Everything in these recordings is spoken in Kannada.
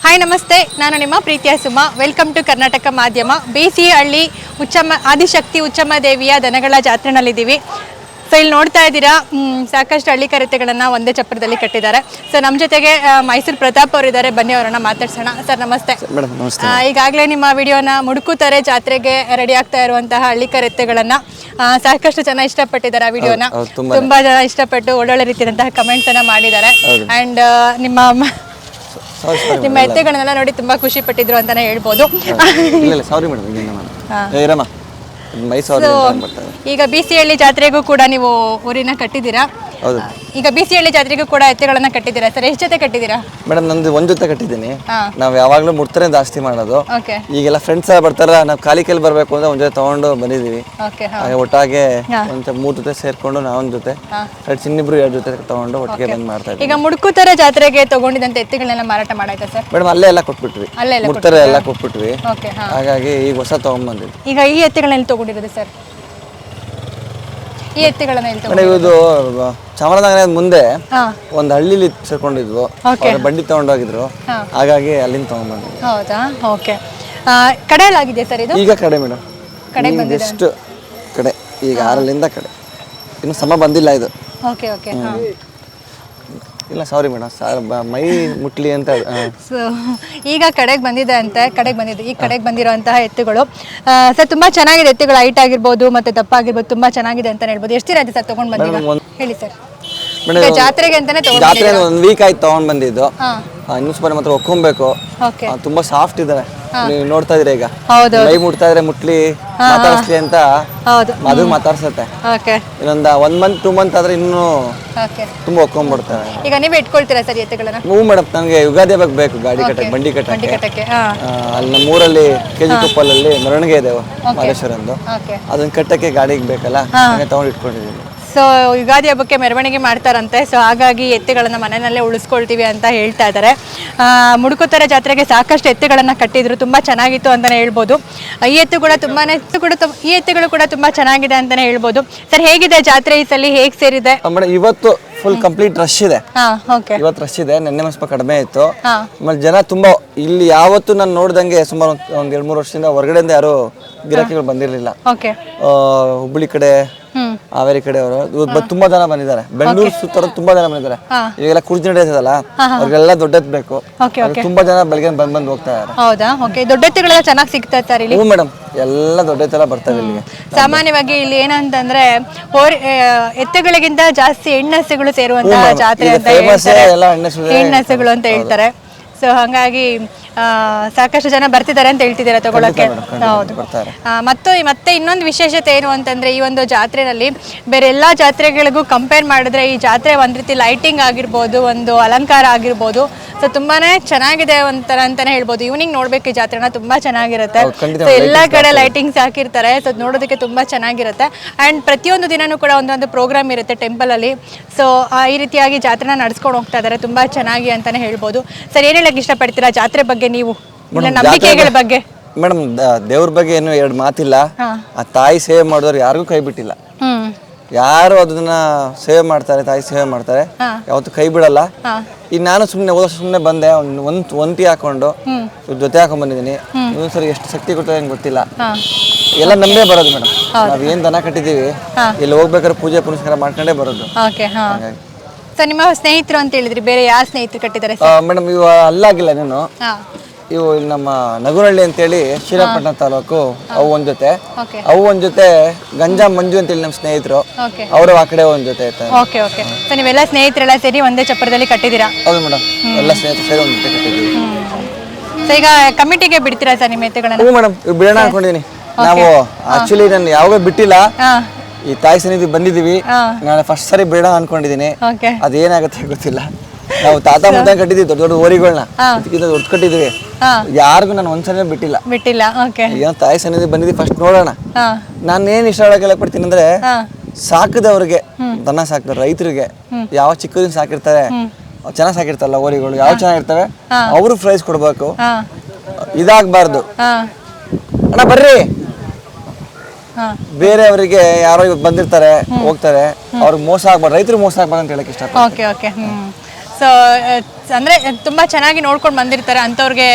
ಹಾಯ್ ನಮಸ್ತೆ. ನಾನು ನಿಮ್ಮ ಪ್ರೀತಿಯ ಸುಮ. ವೆಲ್ಕಮ್ ಟು ಕರ್ನಾಟಕ ಮಾಧ್ಯಮ ಬೇಸಿ ಹಳ್ಳಿ ಉಚ್ಚಮ್ಮ ಆದಿಶಕ್ತಿ ಉಚ್ಚಮ್ಮ ದೇವಿಯ ದನಗಳ ಜಾತ್ರೆನಲ್ಲಿದ್ದೀವಿ. ಸೊ ಇಲ್ಲಿ ನೋಡ್ತಾ ಇದ್ದೀರಾ ಸಾಕಷ್ಟು ಹಳ್ಳಿ ಕರೆತೆಗಳನ್ನು ಒಂದೇ ಚಪ್ರದಲ್ಲಿ ಕಟ್ಟಿದ್ದಾರೆ. ಸೊ ನಮ್ಮ ಜೊತೆಗೆ ಮೈಸೂರು ಪ್ರತಾಪ್ ಅವರು ಇದ್ದಾರೆ. ಬನ್ನಿ ಅವರನ್ನ ಮಾತಾಡ್ಸೋಣ. ಸರ್ ನಮಸ್ತೆ. ಈಗಾಗಲೇ ನಿಮ್ಮ ವಿಡಿಯೋನ ಮುಡುಕುತಾರೆ ಜಾತ್ರೆಗೆ ರೆಡಿ ಆಗ್ತಾ ಇರುವಂತಹ ಹಳ್ಳಿ ಕರೆತೆಗಳನ್ನ ಸಾಕಷ್ಟು ಜನ ಇಷ್ಟಪಟ್ಟಿದ್ದಾರೆ ಆ ವಿಡಿಯೋನ. ತುಂಬಾ ಜನ ಇಷ್ಟಪಟ್ಟು ಒಳ್ಳೊಳ್ಳೆ ರೀತಿಯಾದಂತಹ ಕಮೆಂಟ್ಸ್ ಅನ್ನ ಮಾಡಿದ್ದಾರೆ. ಅಂಡ್ ನಿಮ್ಮ ನಿಮ್ಮ ಎತ್ತೆಗಳನ್ನೆಲ್ಲ ನೋಡಿ ತುಂಬಾ ಖುಷಿ ಪಟ್ಟಿದ್ರು ಅಂತಾನೆ ಹೇಳ್ಬೋದು. ಇಲ್ಲ ಸಾರಿ ಮೇಡಮ್ ಈಗ ಬಿ ಸಿ ಹಳ್ಳಿ ಜಾತ್ರೆಗೂ ಕೂಡ ನೀವು ಊರಿನ ಕಟ್ಟಿದ್ದೀರಾ? ಹೌದು. ಈಗ ಬಿ ಸಿ ಹಳ್ಳಿ ಜಾತ್ರೆಗೂ ಕೂಡ ಎತ್ತೆಗಳನ್ನ ಕಟ್ಟಿದ್ದೀರಾ ಸರ್? ಎಷ್ಟು ಜೊತೆ ಕಟ್ಟಿದ್ದೀರಾ? ಮೇಡಮ್ ನಂದು ಒಂದ್ ಜೊತೆ ಕಟ್ಟಿದ್ದೀನಿ. ನಾವ್ ನಾವು ಯಾವಾಗಲೂ ಮುಡ್ತಾರೆ ಜಾಸ್ತಿ ಮಾಡೋದು. ಓಕೆ ಈಗೆಲ್ಲ ಫ್ರೆಂಡ್ಸ್ ಎಲ್ಲ ಬರ್ತಾರ ನಾವು ಖಾಲಿ ಕೈಲಿ ಬರಬೇಕು ಅಂದ್ರೆ ಒಂದ್ ಜೊತೆ ತಗೊಂಡು ಬಂದಿದೀವಿ ಓಕೆ ಹಾ. ಹಾಗೆ ಒಟ್ಟಾಗೆ. ಒಂದ್ ಮೂರ್ ಜೊತೆ ಸೇರ್ಕೊಂಡು ನಾವೊಂದ್ ಜೊತೆ. ಫ್ರೆಂಡ್ಸ್ ಇನ್ನಿಬ್ರು ಎರಡು ಜೊತೆ ತಗೊಂಡು ಒಟ್ಟಿಗೆ ಬಂದ್ ಮಾಡ್ತಾ ಈಗ ಮುಡುಕುತರ ಜಾತ್ರೆಗೆ ತಗೊಂಡಿದಂತ ಎತ್ತುಗಳನ್ನೆಲ್ಲ ಮಾರಾಟ ಮಾಡಾಯ್ತಾ ಸರ್? ಮೇಡಮ್ ಅಲ್ಲೇ ಎಲ್ಲ ಕೊಟ್ಬಿಟ್ವಿ. ಅಲ್ಲೇ ಎಲ್ಲ ಮುಡ್ತಾರೆ ಎಲ್ಲ ಕೊಟ್ಬಿಟ್ವಿ. ಓಕೆ ಹಾ. ಹಾಗಾಗಿ ಈಗ ಹೊಸ ತಗೊಂಡ್ಬಂದಿದ್ವಿ ಈಗ ಈ ಎತ್ತುಗಳನ್ನ ತಗೊಂಡಿರೋದು ಸರ್? ಈ ತಗೊಂಡು ಮೇಡಮ್ ಇದು ಚಾಮರಾಜನಗರ ಮುಂದೆ ಹಾ. ಒಂದು ಹಳ್ಳಿಲಿ ಸೇರ್ಕೊಂಡಿದ್ವು. Okay. ಅವ್ರು ಬಂಡಿ ತಗೊಂಡೋಗಿದ್ರು ಹಾ. ಹಾಗಾಗಿ ಅಲ್ಲಿಂದ ತಗೊಂಡ್ಬಂದ್ವಿ ಹೌದಾ? ಓಕೆ. ಕಡೆಯಲ್ಲಾಗಿದೆ ಸರ್ ಇದು? ಈಗ ಕಡೆ ಮೇಡಮ್. ಕಡೆಗೆ ಬಂದಿದೆ. ಎಷ್ಟು ಕಡೆ? ಈಗ ಆರಲ್ಲಿಂದ ಕಡೆ. ಇನ್ನು ಸಮ ಬಂದಿಲ್ಲ ಇದು. Okay okay. ಹಾಂ. ಇಲ್ಲ ಸಾರಿ ಮೇಡಮ್ ಸಾರ್ ಮೈ ಮುಟ್ಲಿ ಅಂತ ಸೊ ಈಗ ಕಡೆಗೆ ಬಂದಿದೆ ಅಂತೆ ಕಡೆಗೆ ಬಂದಿದೆ ಈ ಕಡೆಗೆ ಬಂದಿರುವಂತಹ ಎತ್ತುಗಳು. ಸರ್ ತುಂಬಾ ಚೆನ್ನಾಗಿದೆ ಎತ್ತುಗಳು ಹೈಟ್ ಆಗಿರ್ಬೋದು ಮತ್ತೆ ದಪ್ಪ ಆಗಿರ್ಬೋದು ತುಂಬಾ ಚೆನ್ನಾಗಿದೆ ಅಂತ ಹೇಳ್ಬೋದು. ಎಷ್ಟು ದಿನ ಆಯ್ತು ಸರ್ ತಗೊಂಡ್ ಬಂದೀಗ ಹೇಳಿ ಸರ್ ಈಗ ಜಾತ್ರೆಗೆ ಅಂತಾನೆ ತಗೊಂಡ್ ಜಾತ್ರೆ ಒಂದ್ ವೀಕ್ ಆಯ್ತು ತಗೊಂಡ್ ಬಂದಿದ್ದು. ಹಾ. ಆ, ಇನ್ನೂ ಮಾತ್ರ ಒಕ್ಕೊಬೇಕು ಓಕೆ. ಆ, ತುಂಬಾ ಸಾಫ್ಟ್ ಇದಾವೆ ನೀವು ನೋಡ್ತಾ ಇದ್ರೆ ಈಗ? ಹೌದು ಮೈ ಮುಟ್ತಾ ಇದ್ರೆ ಮುಟ್ಲಿ ಮಾತಾಡಿಸ್ಲಿ ಅಂತ ಹೌದು. ಅದು ಮಾತಾಡ್ಸತ್ತೆ. ಓಕೆ. ಇನ್ನೊಂದು ಒನ್ ಮಂತ್ ಟೂ ಮಂತ್ ಆದ್ರೆ ಇನ್ನೂ ಓಕೆ. ತುಂಬಾ ಒಕ್ಕೊಂಡ್ಬಿಡ್ತಾರೆ ಈಗ ನೀವು ಇಟ್ಕೊಳ್ತೀರಾ ಸರ್ ಎತ್ತುಗಳನ್ನ? ಹ್ಞೂ ಮೇಡಮ್ ನನಗೆ ಯುಗಾದಿ ಬಗ್ಗೆ ಬೇಕು ಗಾಡಿ ಕಟ್ಟಕ್ಕೆ ಬಂಡಿ ಬಂಡಿ ಕಟ್ಟಕ್ಕೆ. ಕಟ್ಟಕ್ಕೆ ಹಾ. ಆ, ಅಲ್ಲಿ ನಮ್ಮೂರಲ್ಲಿ ಕೆ ಜಿ ಕುಪ್ಪಲಲ್ಲಿ ಮೆರವಣಿಗೆ ಇದೆ ಮಹೇಶ್ವರ ಓಕೆ. ಅದನ್ನ ಕಟ್ಟಕ್ಕೆ ಗಾಡಿಗೆ ಬೇಕಲ್ಲ ಹಾಗೆ ತಗೊಂಡು ಇಟ್ಕೊಂಡಿದ್ದೀನಿ ಸೊ ಯುಗಾದಿ ಹಬ್ಬಕ್ಕೆ ಮೆರವಣಿಗೆ ಮಾಡ್ತಾರಂತೆ. ಸೊ ಹಾಗಾಗಿ ಎತ್ತುಗಳನ್ನು ಮನೆಯಲ್ಲೇ ಉಳಿಸ್ಕೊಳ್ತೀವಿ ಅಂತ ಹೇಳ್ತಾ ಇದ್ದಾರೆ ಮುಡುಕುತ್ತರ ಜಾತ್ರೆಗೆ ಸಾಕಷ್ಟು ಎತ್ತುಗಳನ್ನು ಕಟ್ಟಿದ್ರು. ತುಂಬ ಚೆನ್ನಾಗಿತ್ತು ಅಂತಲೇ ಹೇಳ್ಬೋದು. ಈ ಎತ್ತು ಕೂಡ ತುಂಬಾ ಎತ್ತು ಕೂಡ ಈ ಎತ್ತುಗಳು ಕೂಡ ತುಂಬ ಚೆನ್ನಾಗಿದೆ ಅಂತಲೇ ಹೇಳ್ಬೋದು. ಸರ್ ಹೇಗಿದೆ ಜಾತ್ರೆ ಈ ಸಲ? ಹೇಗೆ ಸೇರಿದೆ? ಇವತ್ತು ಫುಲ್ ಕಂಪ್ಲೀಟ್ ರಶ್ ಇದೆ. ಹಾ ಓಕೆ ಇವತ್ತು ರಶ್ ಇದೆ. ನಿನ್ನೆ ಸ್ವಲ್ಪ ಕಡಿಮೆ ಇತ್ತು. ಆಮೇಲೆ ಜನ ತುಂಬಾ ಇಲ್ಲಿ ಯಾವತ್ತು ನಾನು ನೋಡ್ದಂಗೆ ಸುಮಾರು ಒಂದ್- ಎರಡ್ ಮೂರು ವರ್ಷದಿಂದ ಹೊರಗಡೆಯಿಂದ ಯಾರು ಗಿರಾಕಿಗಳು ಬಂದಿರಲಿಲ್ಲ. ಓಕೆ ಹುಬ್ಬಳ್ಳಿ ಕಡೆ ಹಾವೇರಿ ಕಡೆ ಅವರು ತುಂಬಾ ಜನ ಬಂದಿದ್ದಾರೆ. ಬೆಂಗಳೂರು ಸುತ್ತ ತುಂಬಾ ಜನ ಬಂದಿದ್ದಾರೆ. ಈಗೆಲ್ಲ ಕುರ್ಜಿ ನಡೆಯಲ್ಲ ಅವ್ರಿಗೆಲ್ಲ ದೊಡ್ಡದ್ ಬೇಕು. ಓಕೆ ಓಕೆ ತುಂಬಾ ಜನ ಬೆಳಗ್ಗೆ ಬಂದ್ ಬಂದ್ ಹೋಗ್ತಾ ಇದ್ದಾರೆ. ಹೌದಾ? ಓಕೆ ದೊಡ್ಡೆತ್ತುಗಳೆಲ್ಲ ಚೆನ್ನಾಗಿ ಸಿಗ್ತಾ ಇರ್ತಾರೆ ಇಲ್ಲಿ? ಹ್ಞೂ ಮೇಡಮ್ ಎಲ್ಲ ದೊಡ್ಡ ಬರ್ತಾರೆ ಇಲ್ಲಿಗೆ. ಸಾಮಾನ್ಯವಾಗಿ ಇಲ್ಲಿ ಏನಂತಂದ್ರೆ ಹೋರಿ ಆ, ಎತ್ತುಗಳಿಗಿಂತ ಜಾಸ್ತಿ ಹೆಣ್ಣಸುಗಳು ಸೇರುವಂತಹ ಜಾತ್ರೆ ಅಂತ ಹೇಳ್ತಾರೆ. ಎಲ್ಲ ಹೆಣ್ಣೆಸುಗಳೇ ಹೆಣ್ಣೆಸುಗಳು ಅಂತ ಹೇಳ್ತಾರೆ. ಸೊ ಹಾಗಾಗಿ ಸಾಕಷ್ಟು ಜನ ಬರ್ತಿದ್ದಾರೆ ಅಂತ ಹೇಳ್ತಿದ್ದೀರಾ ತಗೊಳಕ್ಕೆ? ಹೌದು. ಮತ್ತು ಮತ್ತೆ ಇನ್ನೊಂದು ವಿಶೇಷತೆ ಏನು ಅಂತಂದ್ರೆ ಈ ಒಂದು ಜಾತ್ರೆನಲ್ಲಿ ಬೇರೆ ಎಲ್ಲಾ ಜಾತ್ರೆಗಳಿಗೂ ಕಂಪೇರ್ ಮಾಡಿದ್ರೆ ಈ ಜಾತ್ರೆ ಒಂದ್ ರೀತಿ ಲೈಟಿಂಗ್ ಆಗಿರ್ಬೋದು ಒಂದು ಅಲಂಕಾರ ಆಗಿರ್ಬೋದು ಸೊ ತುಂಬಾನೇ ಚೆನ್ನಾಗಿದೆ ಒಂಥರ ಅಂತಾನೆ ಹೇಳ್ಬೋದು. ಈವ್ನಿಂಗ್ ನೋಡ್ಬೇಕು ಈ ಜಾತ್ರೆನ ತುಂಬಾ ಚೆನ್ನಾಗಿರುತ್ತೆ. ಸೊ ಎಲ್ಲಾ ಕಡೆ ಲೈಟಿಂಗ್ಸ್ ಹಾಕಿರ್ತಾರೆ ಸೊ ನೋಡೋದಕ್ಕೆ ತುಂಬಾ ಚೆನ್ನಾಗಿರುತ್ತೆ. ಅಂಡ್ ಪ್ರತಿಯೊಂದು ದಿನನೂ ಕೂಡ ಒಂದೊಂದು ಪ್ರೋಗ್ರಾಮ್ ಇರುತ್ತೆ ಟೆಂಪಲ್ ಅಲ್ಲಿ. ಸೊ ಈ ರೀತಿಯಾಗಿ ಜಾತ್ರೆನ ನಡ್ಸ್ಕೊಂಡು ಹೋಗ್ತಾ ಇದ್ದಾರೆ ತುಂಬಾ ಚೆನ್ನಾಗಿ ಅಂತಾನೆ ಹೇಳ್ಬೋದು. ಸರ್ ಏನ್ ಹೇಳಕ್ ಇಷ್ಟಪಡ್ತೀರಾ ಜಾತ್ರೆ ಬಗ್ಗೆ? ನೀವು? ಇಲ್ಲ ನಂಬಿಕೆಗಳ ಬಗ್ಗೆ? ಮೇಡಮ್ ದೇವ್ರ ಬಗ್ಗೆ ಏನು ಎರಡು ಮಾತಿಲ್ಲ. ಆ ತಾಯಿ ಸೇವೆ ಮಾಡಿದವ್ರು ಯಾರಿಗೂ ಕೈ ಬಿಟ್ಟಿಲ್ಲ. ಯಾರು ಅದನ್ನ ಸೇವೆ ಮಾಡ್ತಾರೆ ತಾಯಿ ಸೇವೆ ಮಾಡ್ತಾರೆ. ಯಾವತ್ತು ಕೈ ಬಿಡಲ್ಲ. ಈ ಈಗ ನಾನು ಸುಮ್ಮನೆ ಹೋದ ಸುಮ್ಮನೆ ಬಂದೆ ಒಂದು ಒಂಟಿ ಹಾಕೊಂಡು ಜೊತೆ ಹಾಕೊಂಡ್ ಬಂದಿದ್ದೀನಿ. ಇನ್ನೊಂದ್ಸರಿ ಎಷ್ಟು ಶಕ್ತಿ ಕೊಡ್ತಾರೆ ನಂಗೆ ಗೊತ್ತಿಲ್ಲ. ಎಲ್ಲ ನಂಬೇ ಬರೋದು ಮೇಡಮ್. ನಾವ್ ಏನ್ ದನ ಕಟ್ಟಿದೀವಿ. ಇಲ್ಲಿ ಹೋಗ್ಬೇಕಾದ್ರೆ ಪೂಜೆ ಪುನಸ್ಕಾರ ಮಾಡ್ಕೊಂಡೇ ಬರೋದು. ಹಾಗಾಗಿ. ಸೊ ನಿಮ್ಮ ಸ್ನೇಹಿತರು ಅಂತ ಹೇಳಿದ್ರಿ ಬೇರೆ ಯಾರು ಸ್ನೇಹಿತರು ಕಟ್ಟಿದ್ದಾರೆ ಮೇಡಮ್ ಇವ ಅಲ್ಲಾಗಿಲ್ಲ ನೀನು. ಹಾ. ಇವು ನಮ್ಮ ನಗುರಳ್ಳಿ ಅಂತೇಳಿ ಶ್ರೀರಂಗಪಟ್ಟಣ ತಾಲೂಕು ಅವು ಒಂದ್ ಜೊತೆ. ಓಕೆ. ಅವು ಒಂದ್ ಜೊತೆ ಗಂಜಾ ಮಂಜು ಅಂತೇಳಿ ನಮ್ಮ ಸ್ನೇಹಿತರು. ಓಕೆ. ಅವರು ಆ ಕಡೆ ಒಂದ್ ಜೊತೆ ಇರ್ತಾರೆ ಓಕೆ ಓಕೆ. ಸೊ ನೀವೆಲ್ಲ ಸ್ನೇಹಿತರೆಲ್ಲ ಸೇರಿ ಒಂದೇ ಚಪ್ಪರದಲ್ಲಿ ಕಟ್ಟಿದ್ದೀರಾ? ಹೌದು ಮೇಡಮ್. ಎಲ್ಲ ಸ್ನೇಹಿತರು ಸೇರಿ ಒಂದ್ ಜೊತೆ ಕಟ್ಟಿದ್ದೀವಿ. ಸೊ ಈಗ ಕಮಿಟಿಗೆ ಬಿಡ್ತೀರಾ ಸರ್ ನಿಮ್ಮ ಎತ್ತುಗಳನ್ನ? ಹ್ಞೂ ಮೇಡಮ್ ಬಿಡೋಣ ಅನ್ಕೊಂಡಿದೀನಿ ನಾವು ಆಕ್ಚುಲಿ ನಾನು ಯಾವಾಗ ಬಿಟ್ಟಿಲ್ಲ. ಹಾ. ಈ ತಾಯಿ ಸನ್ನಿಧಿ ಬಂದಿದ್ದೀವಿ. ಹಾ. ನಾನು ಫಸ್ಟ್ ಸರಿ ಬೇಡ ಅನ್ಕೊಂಡಿದ್ದೀನಿ. ಅದೇನಾಗತ್ತೆ ಗೊತ್ತಿಲ್ಲ. ನಾವು ತಾತ ಮುದ್ದ ಕಟ್ಟಿದ್ವಿ ದೊಡ್ಡ ದೊಡ್ಡ ಓರಿಗಳನ್ನ. ಇದಕ್ಕಿಂತ ದೊಡ್ಡ ಕಟ್ಟಿದ್ವಿ ಯಾರಿಗೂ ನಾನು ಒಂದ್ಸಲ ಬಿಟ್ಟಿಲ್ಲ. ಬಿಟ್ಟಿಲ್ಲ ಏನೋ ತಾಯಿ ಸನ್ನಿಧಿ ಬಂದಿದ್ದೀವಿ ಫಸ್ಟ್ ನೋಡೋಣ. ನಾನು ಏನು ಇಷ್ಟ ಹೇಳಕ್ಕೆ ಪಡ್ತೀನಿ ಅಂದ್ರೆ ಸಾಕದವ್ರಿಗೆ ದನ ಸಾಕಿದ ರೈತರಿಗೆ ಯಾವ ಚಿಕ್ಕದಿಂದ ಸಾಕಿರ್ತಾರೆ ಚೆನ್ನಾಗಿ ಸಾಕಿರ್ತಾರಲ್ಲ ಓರಿಗಳು ಯಾವ ಚೆನ್ನಾಗಿರ್ತವೆ ಅವರು ಪ್ರೈಸ್ ಕೊಡ್ಬೇಕು. ಇದಾಗಬಾರ್ದು. ಅಣ್ಣ ಬರ್ರಿ. ಬೇರೆಯವರಿಗೆ ಯಾರೋ ಇವತ್ತು ಬಂದಿರ್ತಾರೆ ಹೋಗ್ತಾರೆ ಅವ್ರಿಗೆ ಮೋಸ ಆಗ್ಬಾರ್ದು ರೈತರು ಮೋಸ ಆಗ್ಬಾರ್ದು ಅಂತ ಹೇಳಕ್ ಇಷ್ಟ ಓಕೆ ಓಕೆ. ಸೊ ಅಂದ್ರೆ ತುಂಬಾ ಚೆನ್ನಾಗಿ ನೋಡ್ಕೊಂಡು ಬಂದಿರ್ತಾರೆ ಅಂತವ್ರಿಗೆ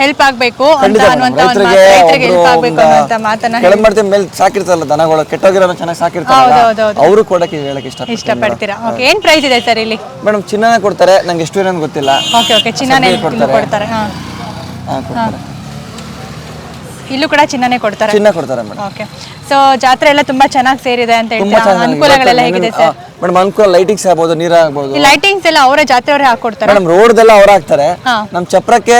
ಹೆಲ್ಪ್ ಆಗ್ಬೇಕು ಅಂತ ಅನ್ನುವಂತ ಒಂದು ರೈತರಿಗೆ ಮಾತು, ರೈತರಿಗೆ ಹೆಲ್ಪ್ ಆಗ್ಬೇಕು ಅನ್ನುವಂತ ಮಾತನ್ನ ಕೆಳಗ್ ಮಾಡ್ತೀವಿ ಮೇಲೆ ಸಾಕಿರ್ತಾರಲ್ಲ ದನಗಳು ಕೆಟ್ಟೋಗಿರೋ ಚೆನ್ನಾಗಿ ಸಾಕಿರ್ತಾರಲ್ಲ ಹೌದು, ಹೌದು. ಅವರು ಕೊಡಕ್ಕೆ ಹೇಳಕ್ ಇಷ್ಟ ಇಷ್ಟಪಡ್ತೀರಾ? ಓಕೆ ಏನ್ ಪ್ರೈಸ್ ಇದೆ ಸರ್ ಇಲ್ಲಿ? ಮೇಡಮ್ ಚಿನ್ನನ ಕೊಡ್ತಾರೆ ನಂಗೆ ಎಷ್ಟು ಏನೋ ಗೊತ್ತಿಲ್ಲ. Okay okay. ಚಿನ್ನನೇ ಇಲ್ಲೂ ಕೊಡ್ತಾರೆ. ಕೊಡ್ತಾರೆ. ಹಾ. ಹಾ, ಕೊಡ್ತಾರೆ. ಇಲ್ಲೂ ಕೂಡ ಚಿನ್ನನೇ ಕೊಡ್ತಾರೆ? ಚಿನ್ನ ಕೊಡ್ತಾರೆ ಮೇಡಮ್. ಓಕೆ. ಸೊ ಜಾತ್ರೆ ಎಲ್ಲ ತುಂಬಾ ಚೆನ್ನಾಗಿ ಸೇರಿದೆ ಅಂತ ಹೇಳ್ತೀರಾ? ಅನುಕೂಲಗಳೆಲ್ಲ ಹೇಗಿದೆ ಸರ್? ಮೇಡಮ್ ಅನುಕೂಲ ಲೈಟಿಂಗ್ಸ್ ಆಗ್ಬೋದು ನೀರ್ ಆಗ್ಬೋದು. ಲೈಟಿಂಗ್ಸ್ ಎಲ್ಲ ಅವರೇ ಜಾತ್ರೆಯವರೇ ಹಾಕೊಡ್ತಾರೆ ಮೇಡಮ್ ರೋಡ್ದೆಲ್ಲ ಅವ್ರು ಹಾಕ್ತಾರೆ. ನಮ್ ಚಪ್ರಕ್ಕೆ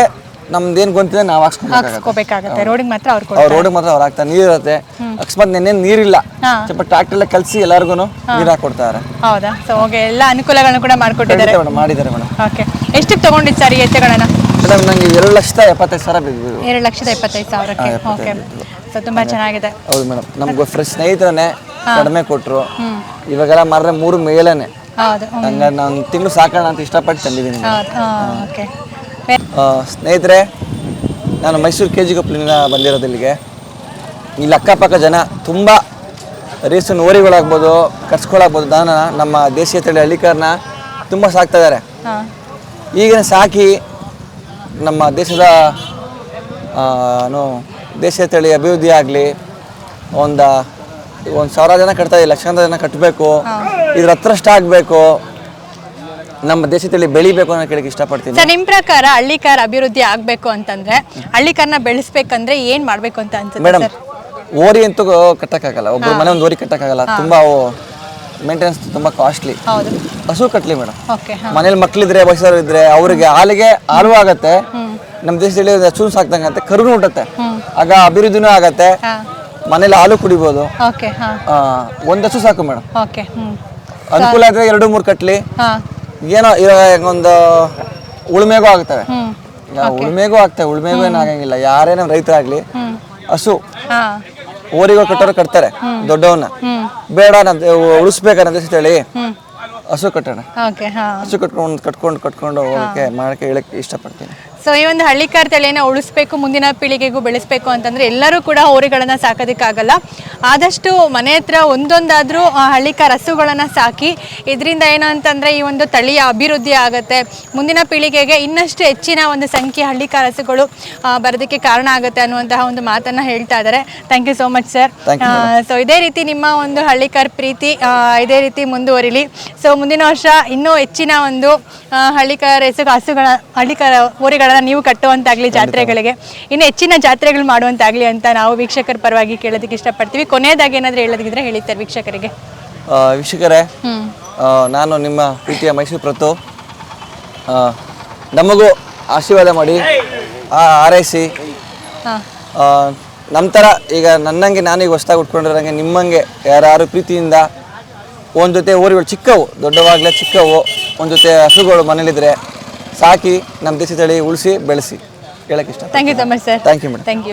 ನಮ್ದೇನ್ ಗೊತ್ತಿದೆ ನಾವು ಹಾಕ್ಸ್ಕೊಬೇಕಾಗತ್ತೆ. ರೋಡಿಗೆ ಮಾತ್ರ ಅವ್ರು ಅವ್ರ ಕೊಡ್ತಾರೆ. ರೋಡಿಗೆ ಮಾತ್ರ ಅವ್ರು ಹಾಕ್ತಾರೆ. ನೀರ್ ಇರುತ್ತೆ. ಅಕಸ್ಮಾತ್ ನೆನ್ನೆ ನೀರಿಲ್ಲ. ಇಲ್ಲ ಸ್ವಲ್ಪ ಟ್ರಾಕ್ಟರ್ ಎಲ್ಲ ಕಲ್ಸಿ ಎಲ್ಲರಿಗೂ ನೀರ್ ಹಾಕೊಡ್ತಾರೆ ಹೌದಾ? ಸೊ ಓಕೆ ಎಲ್ಲ ಅನುಕೂಲಗಳನ್ನು ಕೂಡ ಮಾಡ್ಕೊಟ್ಟಿದ್ದಾರೆ. ಮೇಡಮ್ ಮಾಡಿದ್ದಾರೆ ಮೇಡಮ್. ಓಕೆ ಎಷ್ಟಕ್ಕೆ ತಗೊಂಡಿದ್ದು ಸರ್ ಈ ಎತ್ತೆಗಳನ್ನ? ಮೇಡಮ್ ನಂಗೆ ಎರಡು ಲಕ್ಷದ ಎಪ್ಪತ್ತೈದು ಸಾವಿರ ಎರಡು ಲಕ್ಷದ ಎಪ್ಪತ್ತೈದು ಸಾವಿರಕ್ಕೆ. ಓಕೆ ಸೊ ತುಂಬಾ ಚೆನ್ನಾಗಿದೆ. ಹೌದು ಮೇಡಮ್ ನಮ್ಗೆ ಫ್ರೆಶ್ ಸ್ನೇಹಿತರನ್ನೇ ಕಡಿಮೆ ಕೊಟ್ಟರು ಇವಾಗೆಲ್ಲ ಮಾರ್ರೆ ಮೂರು ಮೇಲೇನೆ. ಹೌದು. ಹಂಗ ನಾನು ತಿಂಗಳು ಸಾಕೋಣ ಅಂತ ಇಷ್ಟಪಟ್ಟು ತಂದಿದ್ದೀನಿ ಹೌದು ಓಕೆ ಆ, ಸ್ನೇಹಿತರೆ ನಾನು ಮೈಸೂರು ಕೆ ಜಿ ಕೊಪ್ಪಲಿಂದ ಬಂದಿರೋದು ಇಲ್ಲಿಗೆ. ಇಲ್ಲಿ ಅಕ್ಕಪಕ್ಕ ಜನ ತುಂಬ ರೇಸನ್ ಓರಿಗಳಾಗ್ಬೋದು ಕರ್ಸ್ಕೊಳಾಗ್ಬೋದು ದಾನ ನಮ್ಮ ದೇಶೀಯ ತಳಿ ಹಳ್ಳಿಕಾರನ ತುಂಬ ಸಾಕ್ತಾ ಇದ್ದಾರೆ. ಹಾಂ. ಈಗಿನ ಸಾಕಿ ನಮ್ಮ ದೇಶದ ಆ, ಏನು ದೇಶೀಯ ತಳಿ ಅಭಿವೃದ್ಧಿ ಆಗಲಿ ಒಂದು ಒಂದು ಸಾವಿರ ಜನ ಕಟ್ತಾ ಇದೆ ಲಕ್ಷಾಂತರ ಜನ ಕಟ್ಟಬೇಕು ಇದ್ರ ಹತ್ರಷ್ಟ ಆಗಬೇಕು ನಮ್ಮ ದೇಶದಲ್ಲಿ ತಳಿ ಬೆಳಿಬೇಕು ಅನ್ನೋ ಕೇಳಕ್ಕೆ ಇಷ್ಟಪಡ್ತೀನಿ. ಸರ್ ನಿಮ್ಮ ಪ್ರಕಾರ ಹಳ್ಳಿಕಾರ ಅಭಿವೃದ್ಧಿ ಆಗಬೇಕು ಅಂತಂದ್ರೆ ಹಳ್ಳಿಕಾರನ ಬೆಳೆಸ್ಬೇಕಂದ್ರೆ ಏನ್ ಮಾಡಬೇಕು ಅಂತ ಅನ್ಸುತ್ತೆ ಮೇಡಮ್ ಓರಿ ಅಂತೂ ಕಟ್ಟಕ್ಕಾಗಲ್ಲ ಒಬ್ಬರು ಮನೆ ಒಂದು ಓರಿ ಕಟ್ಟಕ್ಕಾಗಲ್ಲ ತುಂಬಾ ಮೇಂಟೆನೆನ್ಸ್ ತುಂಬಾ ಕಾಸ್ಟ್ಲಿ ಹಸು ಕಟ್ಟಲಿ ಮೇಡಮ್. ಮನೇಲಿ ಮಕ್ಳಿದ್ರೆ ವಯಸ್ಸರು ಇದ್ರೆ ಅವ್ರಿಗೆ ಹಾಲಿಗೆ ಹಾಲು ಆಗತ್ತೆ ನಮ್ಮ ದೇಶದಲ್ಲಿ ಹಸು ಸಾಕ್ದಂಗತ್ತೆ ಕರುನು ಹುಟ್ಟತ್ತೆ ಆಗ ಅಭಿವೃದ್ಧಿನೂ ಆಗತ್ತೆ. ಮನೇಲಿ ಹಾಲು ಕುಡಿಬೋದು. ಒಂದ್ ಹಸು ಸಾಕು ಮೇಡಮ್. ಅನುಕೂಲ ಆದ್ರೆ ಎರಡು ಮೂರು ಕಟ್ಲಿ. ಏನೋ ಇವಾಗ ಒಂದು ಉಳುಮೆಗೂ ಆಗ್ತವೆ. ಉಳುಮೆಗೂ ಆಗ್ತವೆ ಉಳುಮೆಗೂ ಏನು ಆಗಂಗಿಲ್ಲ. ಯಾರೇನೋ ರೈತರಾಗ್ಲಿ ಹಸು ಓರಿಗೋ ಕಟ್ಟೋರು ಕಟ್ತಾರೆ ದೊಡ್ಡವನ್ನ. ಬೇಡ ನಾನು ಉಳಿಸ್ಬೇಕನ್ನೋದು ಹೇಳಿ ಹಸು ಕಟ್ಟೋಣ. ಹಸು ಕಟ್ಕೊಂಡು ಕಟ್ಕೊಂಡು ಕಟ್ಕೊಂಡು ಹೋಗಕ್ಕೆ ಮಾಡಕ್ಕೆ ಹೇಳಕ್ಕೆ ಇಷ್ಟಪಡ್ತೀನಿ. ಸೊ ಈ ಒಂದು ಹಳ್ಳಿಕಾರ್ ತಳಿಯನ್ನ ಉಳಿಸ್ಬೇಕು ಮುಂದಿನ ಪೀಳಿಗೆಗೂ ಬೆಳೆಸಬೇಕು ಅಂತಂದ್ರೆ ಎಲ್ಲರೂ ಕೂಡ ಹೋರಿಗಳನ್ನ ಸಾಕೋದಕ್ಕಾಗಲ್ಲ. ಆದಷ್ಟು ಮನೆ ಹತ್ರ ಒಂದೊಂದಾದ್ರೂ ಹಳ್ಳಿಕಾರ ಹಸುಗಳನ್ನ ಸಾಕಿ ಇದರಿಂದ ಏನು ಅಂತಂದ್ರೆ ಈ ಒಂದು ತಳಿಯ ಅಭಿವೃದ್ಧಿ ಆಗುತ್ತೆ. ಮುಂದಿನ ಪೀಳಿಗೆಗೆ ಇನ್ನಷ್ಟು ಹೆಚ್ಚಿನ ಒಂದು ಸಂಖ್ಯೆ ಹಳ್ಳಿಕಾರ್ ಹಸುಗಳು ಬರೋದಕ್ಕೆ ಕಾರಣ ಆಗುತ್ತೆ ಅನ್ನುವಂತಹ ಒಂದು ಮಾತನ್ನ ಹೇಳ್ತಾ ಇದ್ದಾರೆ. Thank you so much sir so ಇದೇ ರೀತಿ ನಿಮ್ಮ ಒಂದು ಹಳ್ಳಿಕಾರ್ ಪ್ರೀತಿ ಇದೇ ರೀತಿ ಮುಂದುವರಿಲಿ. ಸೊ ಮುಂದಿನ ವರ್ಷ ಇನ್ನೂ ಹೆಚ್ಚಿನ ಒಂದು ಹಳ್ಳಿಕಾರ್ ಹೆಸರು ಹಸುಗಳ ಹಳ್ಳಿಕಾರ ಊರುಗಳನ್ನ ನೀವು ಕಟ್ಟುವಂತಾಗಲಿ ಜಾತ್ರೆಗಳಿಗೆ. ಇನ್ನು ಹೆಚ್ಚಿನ ಜಾತ್ರೆಗಳು ಮಾಡುವಂತಾಗ್ಲಿ ಅಂತ ನಾವು ವೀಕ್ಷಕರ ಪರವಾಗಿ ಕೇಳೋದಕ್ಕೆ ಇಷ್ಟಪಡ್ತೀವಿ. ಕೊನೆಯದಾಗಿ ಏನಾದರೂ ಹೇಳೋದಿದ್ರೆ ಹೇಳಿದ್ದಾರೆ ವೀಕ್ಷಕರಿಗೆ. ವೀಕ್ಷಕರೇ ನಾನು ನಿಮ್ಮ ಪ್ರೀತಿಯ ಮೈಸೂರು ಪ್ರತು ನಮಗೂ ಆಶೀರ್ವಾದ ಮಾಡಿ ಆ ಆರೈಸಿ ನಮ್ಮ ಥರ ಈಗ ನನ್ನಂಗೆ ನಾನೀಗ ಹೊಸ್ದಾಗಿ ಉಟ್ಕೊಂಡಿರೋಂಗೆ ನಿಮ್ಮಂಗೆ ಯಾರು ಪ್ರೀತಿಯಿಂದ ಒಂದು ಜೊತೆ ಊರುಗಳು ಚಿಕ್ಕವು ದೊಡ್ಡವಾಗಲೇ ಚಿಕ್ಕವು ಒಂದು ಜೊತೆ ಹಸುಗಳು ಮನೇಲಿದ್ರೆ ಸಾಕಿ ನಮ್ಮ ದೇಶದಲ್ಲಿ ತಳಿ ಉಳಿಸಿ ಬೆಳೆಸಿ. ಹೇಳಕ್ಕೆ ಇಷ್ಟ thank you so much sir. Thank you madam thank you